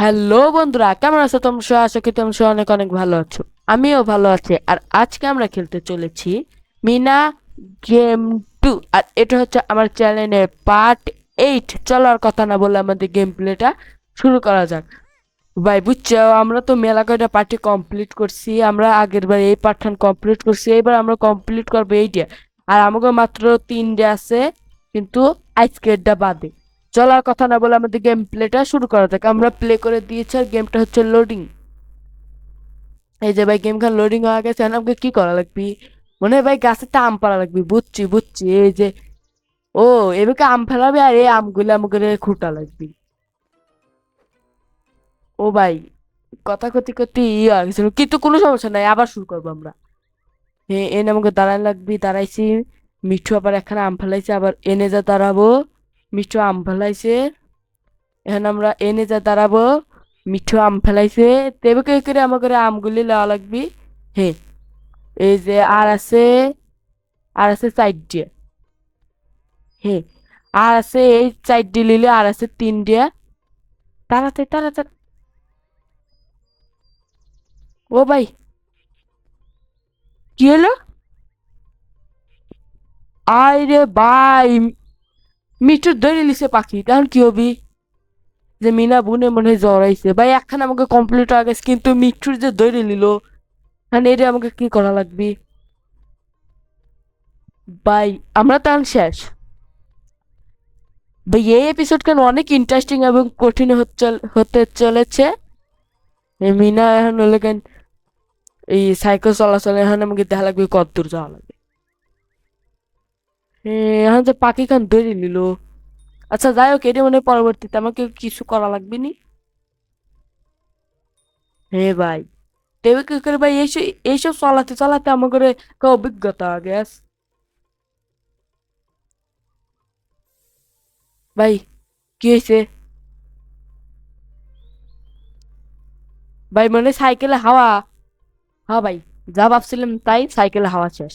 Hello বন্ধুরা, কেমন আছো তোমরা? আশা করি তোমরা অনেক অনেক ভালো আছো। আমিও ভালো আছি। আর আজকে আমরা খেলতে চলেছি মিনা গেম টু। আর এটা হচ্ছে আমার চ্যানেলের পার্ট এইট। চলার কথা না বলে আমাদের গেম প্লেটা শুরু করা যাক। ভাই, বুঝছ, আমরা তো মেলা কয়টা পার্টি কমপ্লিট করছি। আমরা আগের বার এই পার্টখান কমপ্লিট করছি এবার আমরা কমপ্লিট করব এইটা আর আমাকে মাত্র তিনটে আছে, কিন্তু আজকেরটা বাদে। চলার কথা না বলে আমাদের গেম প্লেটা শুরু করা যাক। আমরা প্লে করে দিয়েছি আর গেমটা হচ্ছে লোডিং এই যে ভাই গেম খান লোডিং হয়ে গেছে। আমাকে কি করা লাগবে? মনে হয় ভাই গাছেরটা আম পাড়া লাগবে। বুঝছি বুঝছি। এই যে, ও এবারে আম ফেলাবে আর এই আমগুলো আমাকে খুঁটা লাগবে। ও ভাই, কথা কথি কথি হয়ে গেছিল। কিন্তু কোনো সমস্যা নাই, আবার শুরু করব আমরা। হ্যাঁ এনে আমাকে দাঁড়ান লাগবে, দাঁড়াইছি। মিঠু আবার এখানে আম ফেলাইছে, আবার এনে যা দাঁড়াবো। মিঠু আম ফেলাইছে। এখন আমরা এনে যা দাঁড়াবো, মিঠু আম ফেলাইছে। তেবে কে করে আমার করে আমগুলি লওয়া লাগবে? হ্যাঁ এই যে আর আছে আর আছে দিয়ে। হ্যাঁ আর আছে এই দিয়ে লিলে আর আছে তিন দিয়ে। তাড়াতাড়ি তাড়াতাড়ি। ও ভাই, কি হলো? আরে ভাই মিঠুর ধরে লিছে পাখি। তখন কি হবি? যে মিনা বুনে মনে হয় জ্বর আইছে। ভাই একখানে আমাকে কমপ্লিট হয়ে গেছে কিন্তু মিঠুর যে ধরে নিল মানে এটা আমাকে কি করা লাগবে? ভাই আমরা তখন শেষ। ভাই এই এপিসোড কেন অনেক ইন্টারেস্টিং এবং কঠিন হতে চলেছে। মিনা এখন হলে কেন এই সাইকেল চলাচল এখন আমাকে দেখা লাগবে কত দূর যাওয়া লাগবে। হ্যাঁ, এখন যে পাখি খান ধরে নিল। আচ্ছা যাই হোক এটা মনে হয় পরবর্তীতে আমাকে কিছু করা লাগবে নি? হ্যাঁ ভাই। তবে কি করে ভাই, এইসব এইসব চলাতে চলাতে আমার করে অভিজ্ঞতা গ্যাস। ভাই, কি হয়েছে? ভাই মানে সাইকেলে হাওয়া। হ্যাঁ ভাই, যা ভাবছিলাম তাই সাইকেলে হাওয়া শেষ।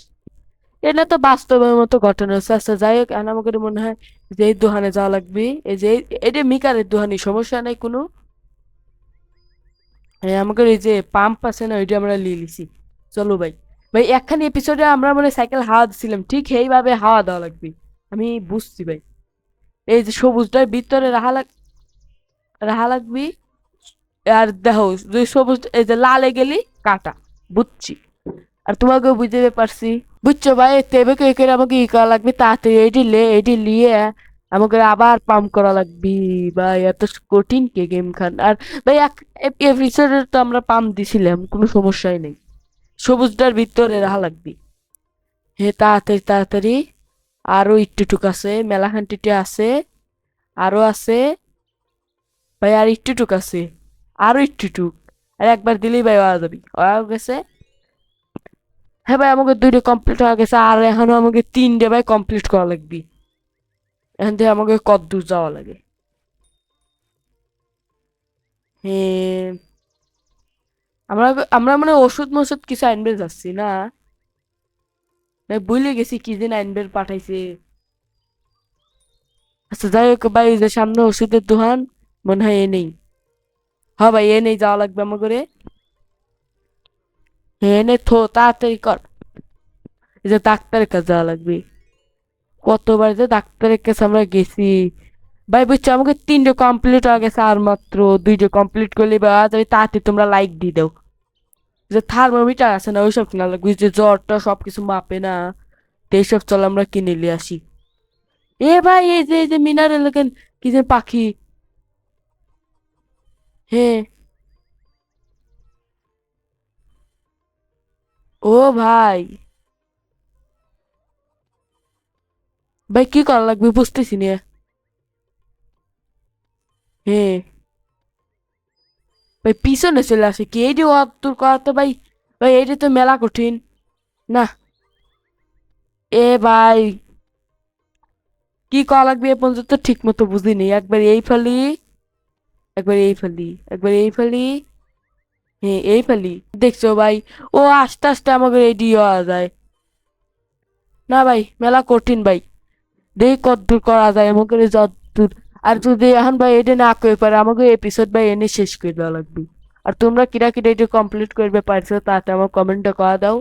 এটা তো বাস্তবের মতো ঘটনা হচ্ছে আচ্ছা যাই হোক আমাকে মনে হয় যে এই দোকানে যাওয়া লাগবে। এই যে এটা মিকারের দোকানি সমস্যা নাই কোনো? আমাকে এই যে পাম্প আছে না, ওইটা আমরা নিয়ে নিছি। চলো ভাই। ভাই, একখানি এপিসোডে আমরা মানে সাইকেল হাওয়া দিছিলাম, ঠিক এইভাবে হাওয়া দেওয়া লাগবে। আমি বুঝছি ভাই। এই যে সবুজটার ভিতরে রাহা লাগ, রাহা লাগবি। আর দেখো, যে সবুজ, এই যে লালে গেলি কাটা, বুঝছি। আর তোমাকেও বুঝতে পারছি। বুঝছ ভাই? তেবে কে আমাকে ই করা লাগবে, তাড়াতাড়ি এটি লে এটি লিয়ে আমাকে আবার পাম্প করা লাগবে। ভাই, এত কঠিন কে গেম খান। আর ভাই, এক এপিসোডে তো আমরা পাম্প দিছিলাম, কোনো সমস্যাই নেই। সবুজটার ভিতরে রাখা লাগবে। হে, তাড়াতাড়ি তাড়াতাড়ি। আরও একটুটুক আছে মেলাখানটিতে আছে, আরও আছে। ভাই, আর একটুটুক আছে, আরও একটুটুক। আর একবার দিলেই ভাই হওয়া যাবি। হয়ে গেছে। হ্যাঁ ভাই, আমাকে দুইটা কমপ্লিট হয়ে গেছে, আর এখনও আমাকে তিনটে ভাই কমপ্লিট করা লাগবে। এখান থেকে আমাকে কত দূর যাওয়া লাগে? হ্যাঁ আমরা আমরা মানে ওষুধ মষুধ কিছু আনবে যাচ্ছি না। ভুলে গেছি কি দিন আনবে, পাঠাইছে। আচ্ছা যাই হোক ভাই যে সামনে ওষুধের দোকান, মনে হয় এ নেই। হ্যাঁ ভাই, এ নেই, যাওয়া লাগবে আমার করে। এনে থো তাড়াতাড়ি কর এই যে ডাক্তারের কাছে যাওয়া লাগবে কতবার যে ডাক্তারের কাছে আমরা গেছি ভাই বুঝছ আমাকে তিনটে কমপ্লিট হয়ে গেছে আর মাত্র দুইটা কমপ্লিট করলে বা যাবে তাড়াতাড়ি তোমরা লাইক দিয়ে দাও যে থার্মোমিটার আছে না ওইসব কিনা লাগবে যে জ্বরটা সব কিছু মাপে না তো এইসব চল আমরা কিনে নিয়ে আসি এ ভাই এই যে এই যে মিনারেল কি যে পাখি হ্যাঁ ও ভাই। ভাই, কি করা লাগবে? বুঝতেছি না। হ্যাঁ ভাই, পিছনে চলে আসে কি? এইটি অত্তর করা তো ভাই। ভাই এইটি তো মেলা কঠিন। না। এ ভাই। কি করা লাগবে এ পর্যন্ত? ঠিক মতো বুঝিনি। একবার এই ফালি, একবার এই ফালি, একবার এই ফালি। হ্যাঁ এই ফালি দেখছ ভাই, ও আস্তে আস্তে আমাকে রেডি হওয়া যায়। না ভাই, মেলা কঠিন ভাই। দেখি কত দূর করা যায়, আমাকে যত দূর। আর যদি এখন ভাই এটা না করে পারে, আমাকে এপিসোড ভাই এনে শেষ করে দেওয়া লাগবে। আর তোমরা কিরা কিরা এটা কমপ্লিট করবে পারছ, তাতে আমার কমেন্টে করা দাও।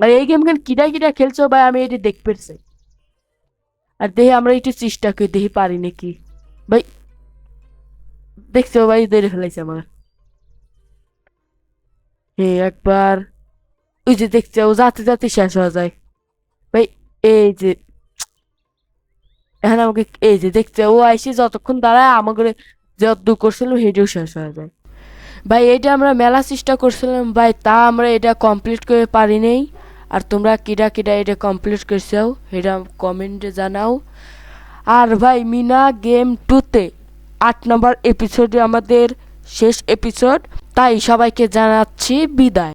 আর এই গেম খেল কিরা কিরা খেলছো ভাই, আমি এটা দেখতে চাই আর দেখি, আমরা একটু চেষ্টা করি, দেখি পারি নাকি। ভাই, দেখছ ভাই, দেরি ফেলাইছে আমার। হ্যাঁ একবার, ওই যে দেখছ, ও যাতে যাতে শেষ হয়ে যায়। ভাই, এই যে, এখন আমাকে, এই যে দেখছে, ও আইসি যতক্ষণ দাঁড়ায়, আমাকে যত করছিলাম হেঁটেও শেষ হয়ে যায়। ভাই, এটা আমরা মেলা চেষ্টা করছিলাম, ভাই, তা আমরা এটা কমপ্লিট করে পারি নাই। আর তোমরা কিরা কিরা এটা কমপ্লিট করছ, এটা কমেন্টে জানাও। আর ভাই, মিনা গেম টুতে আট নম্বর এপিসোডে আমাদের শেষ এপিসোড তাই সবাইকে জানাচ্ছি বিদায়।